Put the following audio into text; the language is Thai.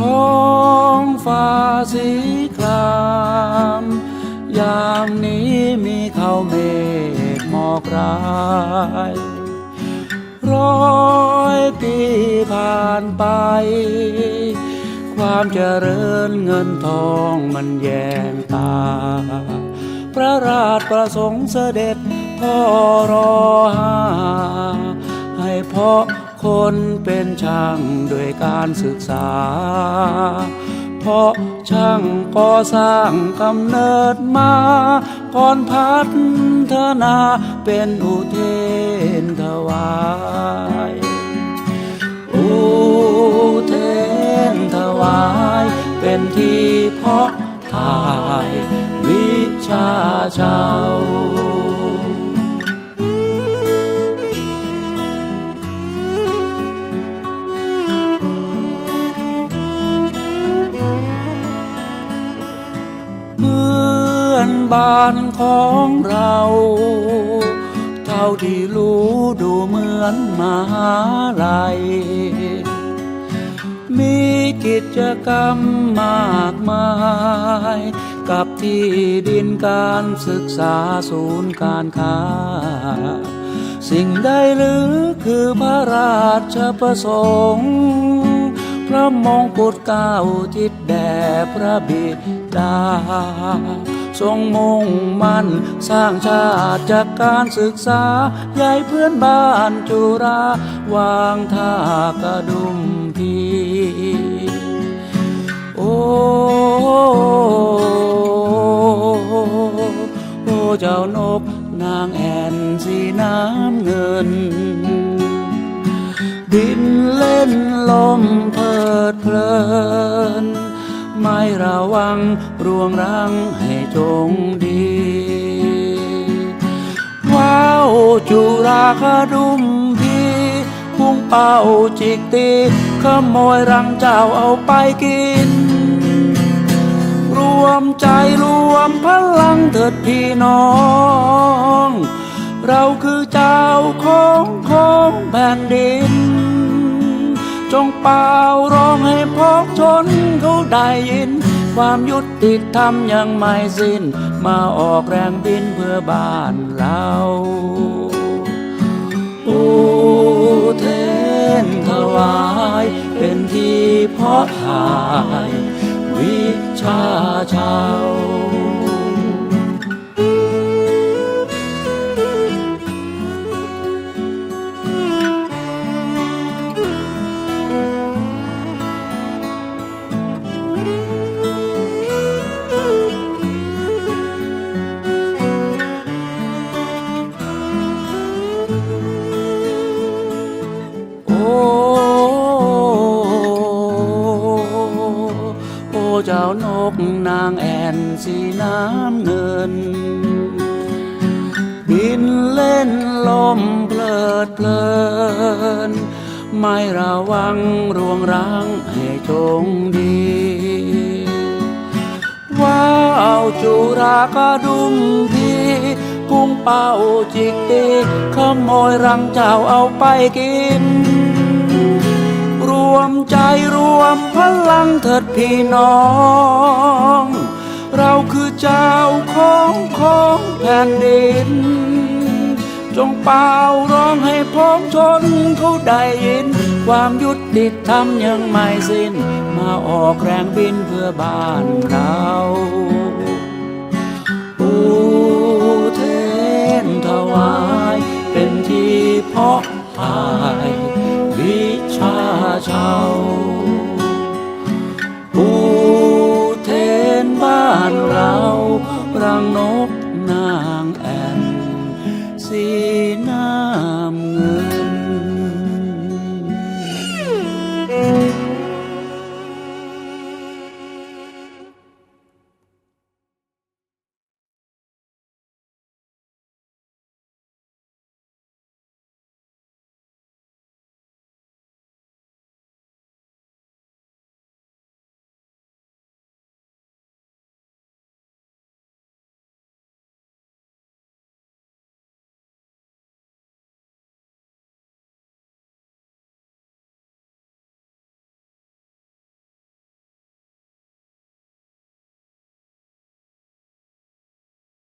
ของฟ้าสีคราม ยามนี้มีเขาเมฆหมอกรายร้อยปีผ่านไป ความเจริญเงินทองมันแยงตา พระราชประสงค์เสด็จพ่อรอหาให้พาะ คนเป็นช่างด้วยการศึกษา เพราะช่างก่อสร้างกำเนิดมาก่อนพัฒนาเป็นอุเทนถวายอุเทนถวายเป็นที่เพาะถ่ายวิชาชาว บ้านของเรา เท่าที่รู้ดูเหมือนมหาลัยมีกิจกรรมมากมาย กับที่ดินการศึกษาศูนย์การค้า สิ่งใดหรือคือพระราชประสงค์ พระมงกุฎเก้าทิศแด่พระบิดา ทรงมุ่งมั่น สร้างชาติจากการศึกษาใหญ่เพื่อนบ้านจุรา วางท่ากระดุมพีโอ้โอ้เจ้านกนางแอนสีน้ำเงินบินเล่นลมเพลิดเพลิน ไม่ระวังรวงรังให้จงดี ว้าวจุราคดุมพีพุ่งเป่าจิกตีขโมยรังเจ้าเอาไปกิน รวมใจรวมพลังเถิดพี่น้อง เราคือเจ้าของของแผ่นดิน จงเป่าร้องให้พ้อชนเขาได้ยิน ความยุติธรรมยังไม่สิ้น มาออกแรงบินเพื่อบ้านเราอุเทนถวายเป็นที่เพาะถ่าย วิชาชาว โอ้เจ้านกนางแอ่นสีน้ำเงิน บินเล่นลมเพลิดเพลิน ไม่ระวังรวงรังให้จงดีว้าวจุรากระดุมพีกุ้งเป่าจิกตีขโมยรังเจ้าเอาไปกิน วมใจรวมพลังเถิดพี่น้อง เราคือเจ้าของของแผ่นดิน จงเป่าร้องให้พ้องชนเขาได้ยิน ความยุติธรรมยังไม่สิ้น มาออกแรงบินเพื่อบ้านเราานเรารังนก